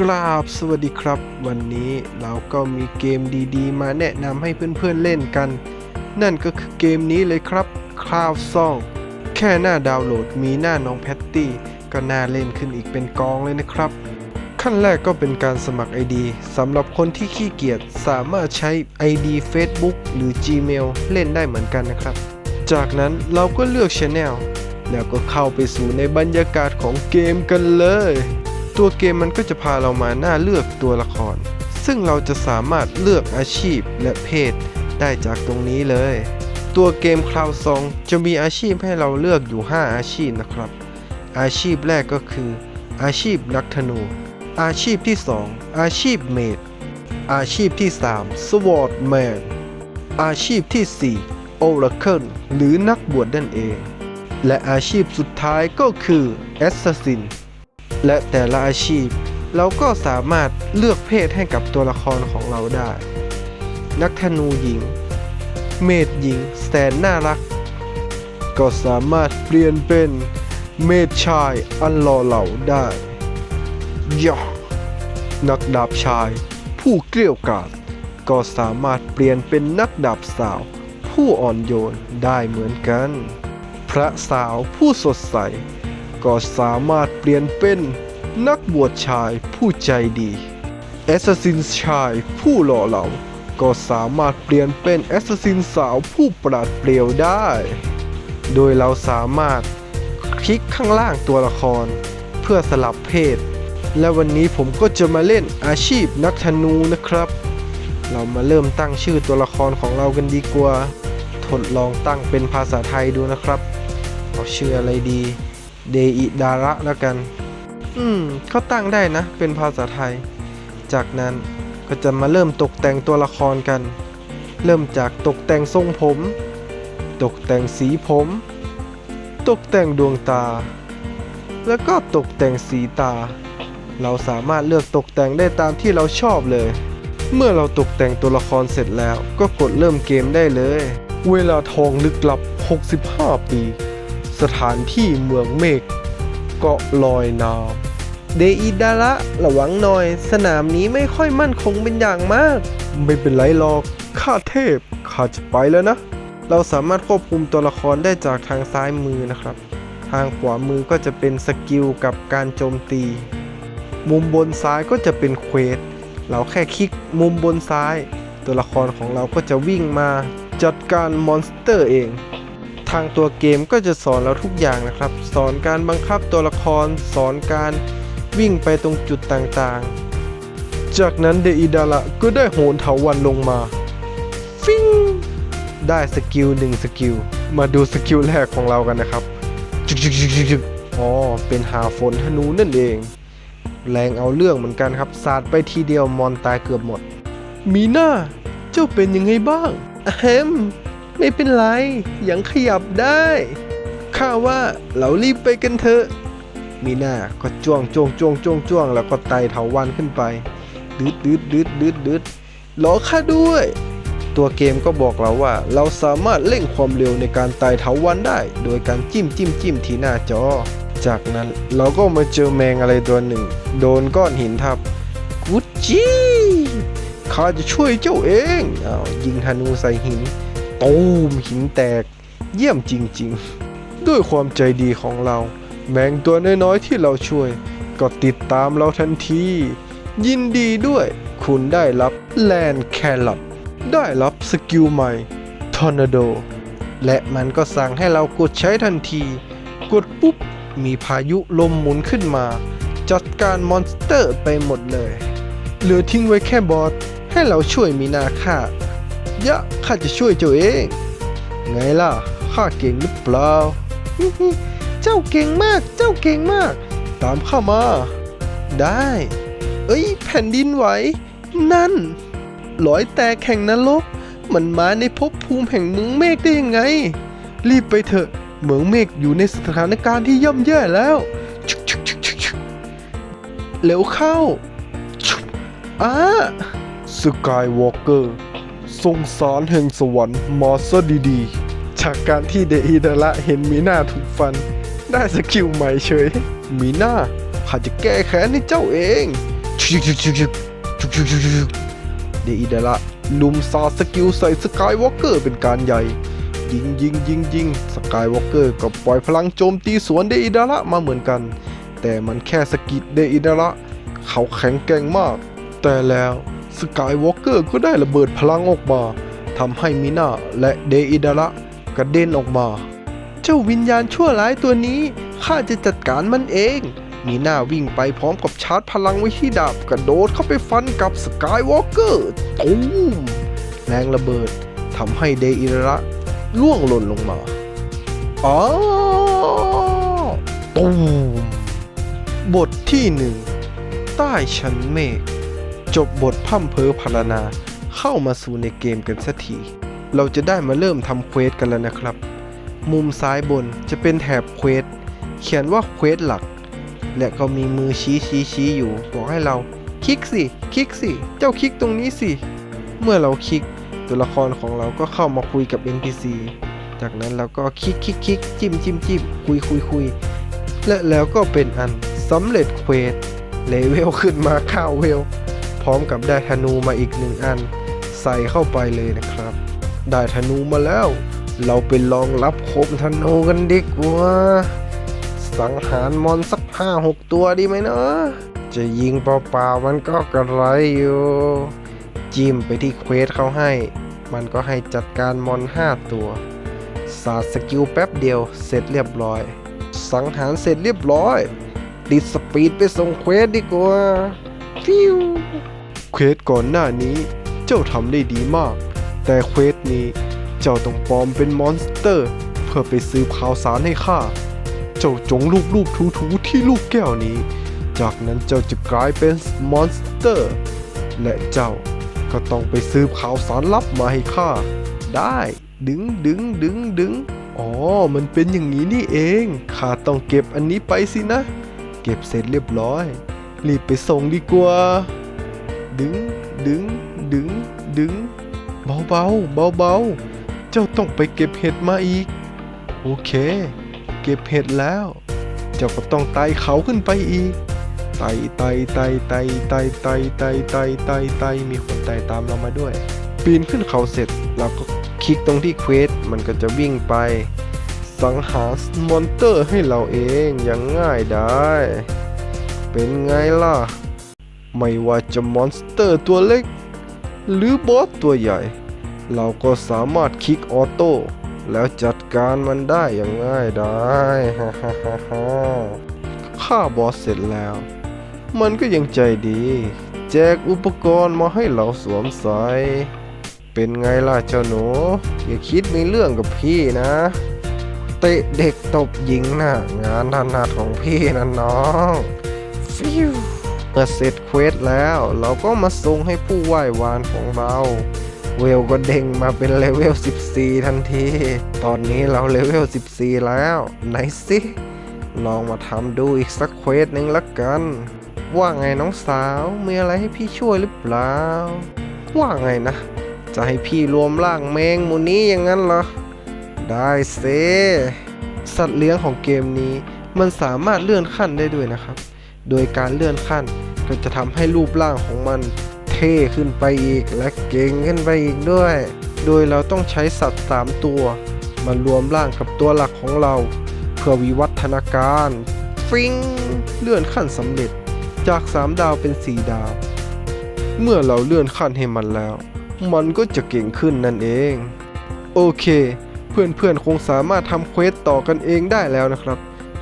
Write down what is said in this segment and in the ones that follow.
กราบสวัสดีครับ วันนี้เราก็มีเกมดีๆ มาแนะนำให้เพื่อนๆเล่นกัน นั่นก็คือเกมนี้เลยครับ Cloud Song แค่หน้าดาวน์โหลดมีหน้าน้องแพตตี้ ก็น่าเล่นขึ้นอีกเป็นกองเลยนะครับ ขั้นแรกก็เป็นการสมัคร ID สำหรับคนที่ขี้เกียจสามารถใช้ ID Facebook หรือ Gmail เล่นได้เหมือนกันนะครับ จากนั้นเราก็เลือก Channel แล้วก็เข้าไปสู่ในบรรยากาศของเกมกันเลย ตัวเกมมันก็จะพาเรามาหน้าเลือกตัวละคร ซึ่งเราจะสามารถเลือกอาชีพและเพศได้จากตรงนี้เลย ตัวเกม Cloud Song จะมีอาชีพให้เราเลือกอยู่ 5 อาชีพนะครับ อาชีพแรกก็คือ อาชีพนักธนู อาชีพที่ 2 อาชีพเมดอาชีพที่3 Swordman อาชีพที่ 4 Oracle หรือนักบวชนั่นเอง และอาชีพสุดท้ายก็คือ Assassin และแต่ละอาชีพ เราก็สามารถเลือกเพศให้กับตัวละครของเราได้ นักธนูหญิง เมดหญิงแสนน่ารัก ก็สามารถเปลี่ยนเป็นเมดชายอันหล่อเหลาได้ยะนักดาบชาย ผู้เกลี้ยวกล่อมก็สามารถเปลี่ยนเป็นนักดาบสาว ผู้อ่อนโยนได้เหมือนกัน พระสาวผู้สดใส ก็สามารถเปลี่ยนเป็น นักบวชชายผู้ใจดีแอสซัสซินชายผู้หล่อเหลาก็สามารถเปลี่ยนเป็นแอสซัสซินสาวผู้ปราดเปรียวได้ โดยเราสามารถคลิกข้างล่างตัวละคร เพื่อสลับเพศ และวันนี้ผมก็จะมาเล่นอาชีพนักธนูนะครับ เรามาเริ่มตั้งชื่อตัวละครของเรากันดีกว่า ทดลองตั้งเป็นภาษาไทยดูนะครับ เอาชื่ออะไรดี เดอิดาระแล้วกัน อืมเขาตั้งได้นะ เป็นภาษาไทย จากนั้นก็จะมาเริ่มตกแต่งตัวละครกัน เริ่มจากตกแต่งทรงผม ตกแต่งสีผม ตกแต่งดวงตา แล้วก็ตกแต่งสีตา เราสามารถเลือกตกแต่งได้ตามที่เราชอบเลย เมื่อเราตกแต่งตัวละครเสร็จแล้ว ก็กดเริ่มเกมได้เลย เวลาทองลึกลับ 65 ปี สถานที่เมืองเมฆเกาะลอยน้ำ เดอิดาระระวังหน่อย สนามนี้ไม่ค่อยมั่นคงเป็นอย่างมาก ไม่เป็นไรหรอก ข้าเทพ ข้าจะไปแล้วนะ เราสามารถควบคุมตัวละครได้จากทางซ้ายมือนะครับ ทางขวามือก็จะเป็นสกิลกับการโจมตี มุมบนซ้ายก็จะเป็นเควส เราแค่คลิกมุมบนซ้าย ตัวละครของเราก็จะวิ่งมา จัดการมอนสเตอร์เองทางตัวเกมก็จะสอนเราทุกอย่างนะครับ สอนการบังคับตัวละคร สอนการ วิ่งไปตรงจุดต่างๆ จากนั้นเดอิดาระก็ได้โหนเถาวันลงมา ฟิงได้สกิลหนึ่งสกิล มาดูสกิลแรกของเรากันนะครับจึกจึกจึกจึกจึกอ๋อ เป็นหาฝนธนูนั่นเอง แรงเอาเรื่องเหมือนกันครับ สาดไปทีเดียวมอนตายเกือบหมด มีหน้า เจ้าเป็นยังไงบ้างอแฮมไม่เป็นไร ยังขยับได้ ข้าว่าเรารีบไปกันเถอะ มีหน้าก็จ้วงจ้วงจ้วงจ้วงจ้วงแล้วก็ไต่เถาวันขึ้นไปดืดดืดดืดดืดดืดรอข้าด้วย ตัวเกมก็บอกเราว่า เราสามารถเร่งความเร็วในการไต่เถาวันได้ โดยการจิ้มจิ้มจิ้มที่หน้าจอ จากนั้นเราก็มาเจอแมงอะไรตัวหนึ่ง โดนก้อนหินทับกุจจี้ข้าจะช่วยเจ้าเองอ้าวยิงธนูใส่หินตูมหินแตก เยี่ยมจริง ๆ ด้วยความใจดีของเรา แมงตัวน้อยๆที่เราช่วย ก็ติดตามเราทันที ยินดีด้วย คุณได้รับแลนแคลอทได้รับสกิลใหม่ทอร์นาโดและมันก็สั่งให้เรากดใช้ทันที กดปุ๊บ มีพายุลมหมุนขึ้นมา จัดการมอนสเตอร์ไปหมดเลย เหลือทิ้งไว้แค่บอสให้เราช่วยมีนาค่ายะข้าจะช่วยเจ้าเอง ไงล่ะ ข้าเก่งหรือเปล่า เจ้าเก่งมาก เจ้าเก่งมาก ตามข้ามา ได้ เอ้ย แผ่นดินไหว นั่นลอยแตกแห่งนรก มันมาในภพภูมิแห่งเมืองเมฆได้ยังไง รีบไปเถอะ เมืองเมฆอยู่ในสถานการณ์ที่ย่ำแย่แล้วเร็วเข้าอ้าสกายวอล์กเกอร์ทรงสารแห่งสวรรค์มาซะดีๆ จากการที่เดอีดาระเห็นมีหน้าถูกฟัน ได้สกิลใหม่เฉย มีหน้าข้าจะแก้แค้นให้เจ้าเองชุกชุกชุกชุกชุกชุกชุกชุกเดอิดาระลุมซาสกิลใส่สกายวอล์กเกอร์เป็นการใหญ่ ยิงยิงยิงยิงสกายวอล์กเกอร์ก็ปล่อยพลังโจมตีสวนเดอิดาระมาเหมือนกัน แต่มันแค่สกิดเดอิดาระเขาแข็งแกร่งมาก แต่แล้วสกายวอล์กเกอร์ก็ได้ระเบิดพลังออกมาทำให้มิน่าและเดอิดาระกระเด็นออกมา เจ้าวิญญาณชั่วร้ายตัวนี้ข้าจะจัดการมันเอง มีหน้าวิ่งไปพร้อมกับชาร์จพลังไว้ที่ดาบกระโดดเข้าไปฟันกับสกายวอล์กเกอร์ตูมแรงระเบิดทำให้เดอิระล่วงหล่นลงมาอ๋อตูมบทที่หนึ่งใต้ชั้นเมฆจบบทพร่ำเพอพรรณนาเข้ามาสู่ในเกมกันสักที เราจะได้มาเริ่มทำเควสกันแล้วนะครับ มุมซ้ายบนจะเป็นแถบเควสเขียนว่าเควสหลัก และก็มีมือชี้ชี้ชี้อยู่ บอกให้เราคลิกสิคลิกสิเจ้าคลิกตรงนี้สิ เมื่อเราคลิกตัวละครของเราก็เข้ามาคุยกับ NPC จากนั้นเราก็คลิกคลิกคลิกจิ้มจิ้มจิ้มคุยคุยคุยและแล้วก็เป็นอันสำเร็จเควสเลเวลขึ้นมาข้าวเวล พร้อมกับได้ธนูมาอีกหนึ่งอัน ใส่เข้าไปเลยนะครับ ได้ธนูมาแล้ว เราไปลองรับคมธนูกันดีกว่า สังหารมอนสักห้าหกตัวดีไหมเนาะจะยิงเปล่าๆมันก็กระไรอยู่ จิ้มไปที่เควสเขาให้ มันก็ให้จัดการมอนห้าตัวสาดสกิลแป๊บเดียวเสร็จเรียบร้อย สังหารเสร็จเรียบร้อยติดสปีดไปส่งเควสดีกว่าฟิวเควสก่อนหน้านี้ เจ้าทำได้ดีมาก แต่เควสนี้ จ้าต้องปลอมเป็นมอนสเตอร์ เพื่อไปซื้อข่าวสารให้ข้า เจ้าจงลูบลูบถูถูที่ลูกแก้วนี้ จากนั้นเจ้าจะกลายเป็นมอนสเตอร์ และเจ้าก็ต้องไปซื้อข่าวสารลับมาให้ข้า ได้ ดึงดึงดึงดึงอ๋อ มันเป็นอย่างนี้นี่เอง ข้าต้องเก็บอันนี้ไปสินะ เก็บเสร็จเรียบร้อย รีบไปส่งดีกว่า ดึง ดึง ดึง ดึง เบาเบาเบาเบาๆ เจ้าต้องไปเก็บเห็ดมาอีก โอเค เก็บเห็ดแล้ว เจ้าก็ต้องไต่เขาขึ้นไปอีกไต่ไต่ไต่ไต่ไต่ไต่ไต่ไต่ไต่ไต่มีคนไต่ตามเรามาด้วย ปีนขึ้นเขาเสร็จเราก็คลิกตรงที่เควสมันก็จะวิ่งไป สังหารมอนเตอร์ให้เราเองอย่างง่ายได้ เป็นไงล่ะ ไม่ว่าจะมอนสเตอร์ตัวเล็ก หรือบอสตัวใหญ่ เราก็สามารถคลิกออโต้แล้วจัดการมันได้อย่างง่ายได้ฮ่าฮ่าฮ่าฮ่าฆ่าบอสเสร็จแล้ว มันก็ยังใจดี แจกอุปกรณ์มาให้เราสวมใส่เป็นไงล่ะเจ้าหนู อย่าคิดมีเรื่องกับพี่นะ เตะเด็กตบหญิงน่ะ งานถนัดของพี่นะน้องฟิวเมื่อเสร็จเควสแล้ว เราก็มาส่งให้ผู้ไหว้วานของเรา เวลก็เด้งมาเป็นเลเวล 14 ทันที ตอนนี้เราเลเวล 14 แล้ว ไหนสิ ลองมาทำดูอีกสักเควสหนึ่งละกัน ว่าไงน้องสาว มีอะไรให้พี่ช่วยหรือเปล่า ว่าไงนะ จะให้พี่รวมร่างแมงหมูนี้อย่างนั้นเหรอ ได้เซสัตว์เลี้ยงของเกมนี้ มันสามารถเลื่อนขั้นได้ด้วยนะครับ โดยการเลื่อนขั้นก็จะทำให้รูปร่างของมัน เท่ขึ้นไปอีก และเก่งขึ้นไปอีกด้วย โดยเราต้องใช้สัตว์ 3 ตัว มารวมร่างกับตัวหลักของเรา เพื่อวิวัฒนาการฟิงเลื่อนขั้นสำเร็จจาก 3 ดาวเป็น 4 ดาว เมื่อเราเลื่อนขั้นให้มันแล้ว มันก็จะเก่งขึ้นนั่นเอง โอเค เพื่อนๆคงสามารถทำเควสต่อกันเองได้แล้วนะครับ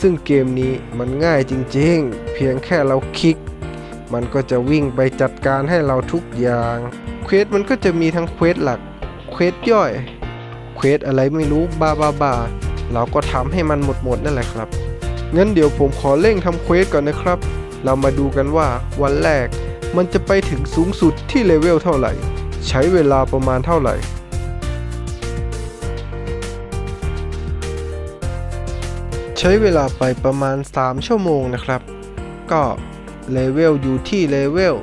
ซึ่งเกมนี้มันง่ายจริงๆ เพียงแค่เราคลิก มันก็จะวิ่งไปจัดการให้เราทุกอย่างเควสมันก็จะมีทั้งเควสหลักเควสย่อยเควสอะไรไม่รู้บาบาบาเราก็ทำให้มันหมดหมดนั่นแหละครับงั้นเดี๋ยวผมขอเร่งทำเควสก่อนนะครับ เรามาดูกันว่าวันแรกมันจะไปถึงสูงสุดที่เลเวลเท่าไหร่ ใช้เวลาประมาณเท่าไหร่ใช้เวลาไปประมาณ 3 ชั่วโมงนะครับ ก็ เลเวลอยู่ที่เลเวล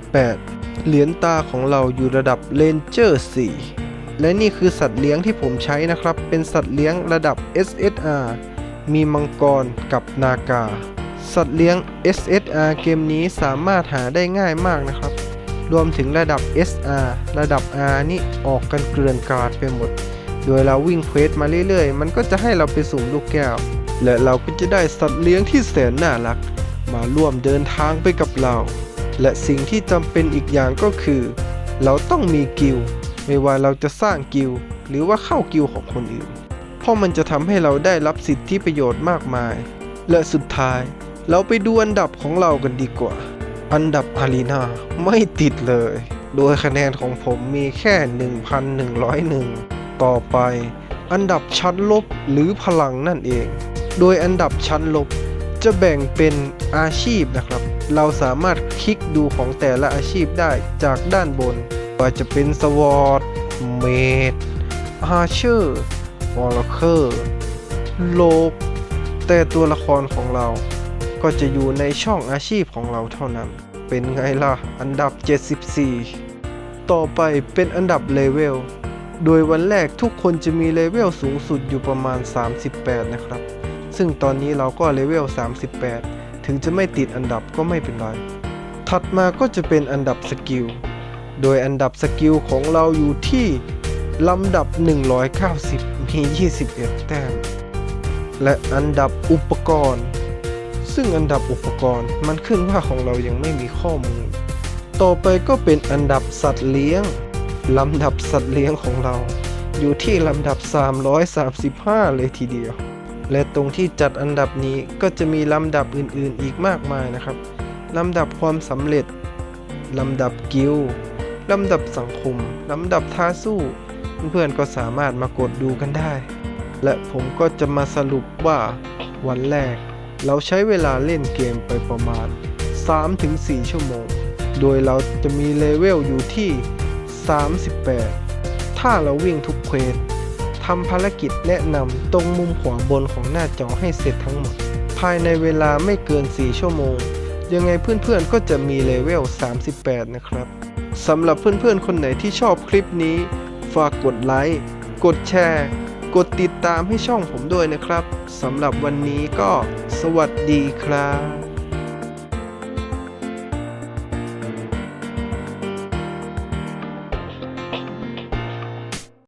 38 เหรียญตาของเราอยู่ระดับเลนเจอร์ 4 และนี่คือสัตว์เลี้ยงที่ผมใช้นะครับ เป็นสัตว์เลี้ยงระดับ SSR มีมังกรกับนากา สัตว์เลี้ยง SSR เกมนี้สามารถหาได้ง่ายมากนะครับ รวมถึงระดับ SR ระดับ R นี่ออกกันเกลื่อนกาดไปหมด โดยเราวิ่งเควสมาเรื่อยๆ มันก็จะให้เราไปสุ่มลูกแก้ว และเราก็จะได้สัตว์เลี้ยงที่แสนน่ารัก มาร่วมเดินทางไปกับเรา และสิ่งที่จำเป็นอีกอย่างก็คือ เราต้องมีกิลไม่ว่าเราจะสร้างกิลหรือว่าเข้ากิลของคนอื่น เพราะมันจะทำให้เราได้รับสิทธิประโยชน์มากมาย และสุดท้าย เราไปดูอันดับของเรากันดีกว่า อันดับอารีนาไม่ติดเลย โดยคะแนนของผมมีแค่ 1,101 ต่อไป อันดับชั้นลบหรือพลังนั่นเอง โดยอันดับชั้นลบ จะแบ่งเป็นอาชีพนะครับ เราสามารถคลิกดูของแต่ละอาชีพได้จากด้านบน ว่าจะเป็นสวอตเมดอาเชอร์วอลเคอร์โลกแต่ตัวละครของเรา ก็จะอยู่ในช่องอาชีพของเราเท่านั้น เป็นไงล่ะ อันดับ 74 ต่อไปเป็นอันดับเลเวล โดยวันแรกทุกคนจะมีเลเวลสูงสุดอยู่ประมาณ 38 นะครับ ซึ่งตอนนี้เราก็เลเวล 38 ถึงจะไม่ติดอันดับก็ไม่เป็นไร ถัดมาก็จะเป็นอันดับสกิล โดยอันดับสกิลของเราอยู่ที่ลำดับ 190 มี 21 แต้ม และอันดับอุปกรณ์ ซึ่งอันดับอุปกรณ์มันขึ้นว่าของเรายังไม่มีข้อมูล ต่อไปก็เป็นอันดับสัตว์เลี้ยง ลำดับสัตว์เลี้ยงของเรา อยู่ที่ลำดับ 335 เลยทีเดียว และตรงที่จัดอันดับนี้ก็จะมีลำดับอื่นๆ อีกมากมายนะครับลำดับความสำเร็จลำดับกิลลำดับสังคมลำดับท้าสู้เพื่อนๆก็สามารถมากดดูกันได้ และผมก็จะมาสรุปว่าวันแรก เราใช้เวลาเล่นเกมไปประมาณ 3-4 ชั่วโมง โดยเราจะมีเลเวลอยู่ที่ 38 ถ้าเราวิ่งทุกเควส ทำภารกิจแนะนำตรงมุมขวาบนของหน้าจอให้เสร็จทั้งหมด ภายในเวลาไม่เกิน 4 ชั่วโมง ยังไงเพื่อนๆก็จะมีเลเวล 38 นะครับสำหรับเพื่อนๆคนไหนที่ชอบคลิปนี้ ฝากกดไลค์กดแชร์ กดติดตามให้ช่องผมด้วยนะครับสำหรับวันนี้ก็สวัสดีครับ